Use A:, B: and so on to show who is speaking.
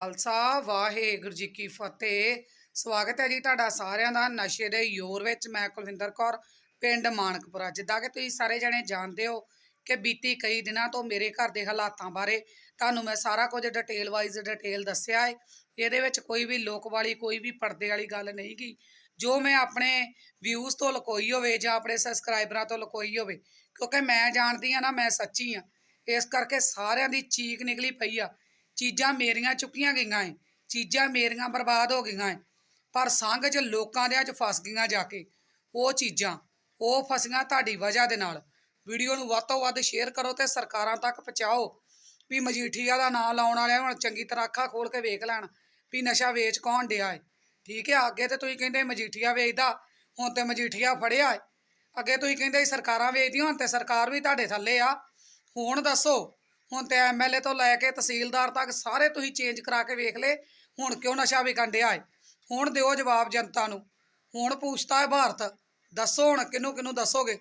A: ਖਾਲਸਾ, ਵਾਹਿਗੁਰੂ ਜੀ ਕੀ ਫਤਿਹ। ਸਵਾਗਤ ਹੈ ਜੀ ਤੁਹਾਡਾ ਸਾਰਿਆਂ ਦਾ ਨਸ਼ੇ ਦੇ ਯੋਰ ਵਿੱਚ। ਮੈਂ ਕੁਲਵਿੰਦਰ ਕੌਰ, ਪਿੰਡ ਮਾਨਕਪੁਰਾ। ਜਿੱਦਾਂ ਕਿ ਤੁਸੀਂ ਸਾਰੇ ਜਣੇ ਜਾਣਦੇ ਹੋ ਕਿ ਬੀਤੀ ਕਈ ਦਿਨਾਂ ਤੋਂ ਮੇਰੇ ਘਰ ਦੇ ਹਾਲਾਤਾਂ ਬਾਰੇ ਤੁਹਾਨੂੰ ਮੈਂ ਸਾਰਾ ਕੁਝ ਡਿਟੇਲ ਵਾਈਜ਼ ਡਿਟੇਲ ਦੱਸਿਆ ਹੈ ਇਹਦੇ ਵਿੱਚ ਕੋਈ ਵੀ ਲੋਕ ਵਾਲੀ, ਕੋਈ ਵੀ ਪਰਦੇ ਵਾਲੀ ਗੱਲ ਨਹੀਂ ਗੀ। ਜੋ ਮੈਂ ਆਪਣੇ ਵਿਊਜ਼ ਤੋਂ ਲਕੋਈ ਹੋਵੇ ਜਾਂ ਆਪਣੇ ਸਬਸਕ੍ਰਾਈਬਰਾਂ ਤੋਂ ਲਕੋਈ ਹੋਵੇ, ਕਿਉਂਕਿ ਮੈਂ ਜਾਣਦੀ ਆ ਨਾ, ਮੈਂ ਸੱਚੀ ਆ। ਇਸ ਕਰਕੇ ਸਾਰਿਆਂ ਦੀ ਚੀਕ ਨਿਕਲੀ ਪਈ ਆ। ਚੀਜ਼ਾਂ ਮੇਰੀਆਂ ਚੁੱਕੀਆਂ ਗਈਆਂ ਏ, ਚੀਜ਼ਾਂ ਮੇਰੀਆਂ ਬਰਬਾਦ ਹੋ ਗਈਆਂ ਏ। ਪਰ ਸੰਗ 'ਚ ਲੋਕਾਂ ਦੇ 'ਚ ਫਸ ਗਈਆਂ ਜਾ ਕੇ, ਉਹ ਚੀਜ਼ਾਂ, ਉਹ ਫਸੀਆਂ ਤੁਹਾਡੀ ਵਜ੍ਹਾ ਦੇ ਨਾਲ। ਵੀਡੀਓ ਨੂੰ ਵੱਧ ਤੋਂ ਵੱਧ ਸ਼ੇਅਰ ਕਰੋ ਤੇ ਸਰਕਾਰਾਂ ਤੱਕ ਪਹੁੰਚਾਓ ਵੀ ਮਜੀਠੀਆ ਦਾ ਨਾਂ ਲਾਉਣ ਵਾਲਿਆਂ ਹੁਣ ਚੰਗੀ ਤਰ੍ਹਾਂ ਅੱਖਾਂ ਖੋਲ ਕੇ ਵੇਖ ਲੈਣ ਵੀ ਨਸ਼ਾ ਵੇਚ ਕੌਣ ਡਿਆ ਏ। ਠੀਕ ਹੈ ਅੱਗੇ ਤੇ ਤੁਸੀਂ ਕਹਿੰਦੇ ਮਜੀਠੀਆ ਵੇਚਦਾ, ਹੁਣ ਤੇ ਮਜੀਠੀਆ ਫੜਿਆ ਏ। ਅੱਗੇ ਤੁਸੀਂ ਕਹਿੰਦੇ ਸਰਕਾਰਾਂ ਵੇਚਦੀਆਂ, ਹੁਣ ਤੇ ਸਰਕਾਰ ਵੀ ਤੁਹਾਡੇ ਥੱਲੇ ਆ। ਹੁਣ ਦੱਸੋ ਹੁਣ ਤੇ ਐਮਐਲਏ ਤੋਂ ਲੈ ਕੇ ਤਹਿਸੀਲਦਾਰ ਤੱਕ ਸਾਰੇ ਤੁਸੀਂ ਚੇਂਜ ਕਰਾ ਕੇ ਵੇਖ ਲਏ। ਹੁਣ ਕਿਉਂ ਨਸ਼ਾ ਵਿਕਣ ਡਿਆ ਏ? ਹੁਣ ਦਿਓ ਜਵਾਬ ਜਨਤਾ ਨੂੰ। ਹੁਣ ਪੁੱਛਤਾ ਹੈ ਭਾਰਤ। ਦੱਸੋ ਹੁਣ ਕਿਹਨੂੰ ਕਿਹਨੂੰ ਦੱਸੋਗੇ?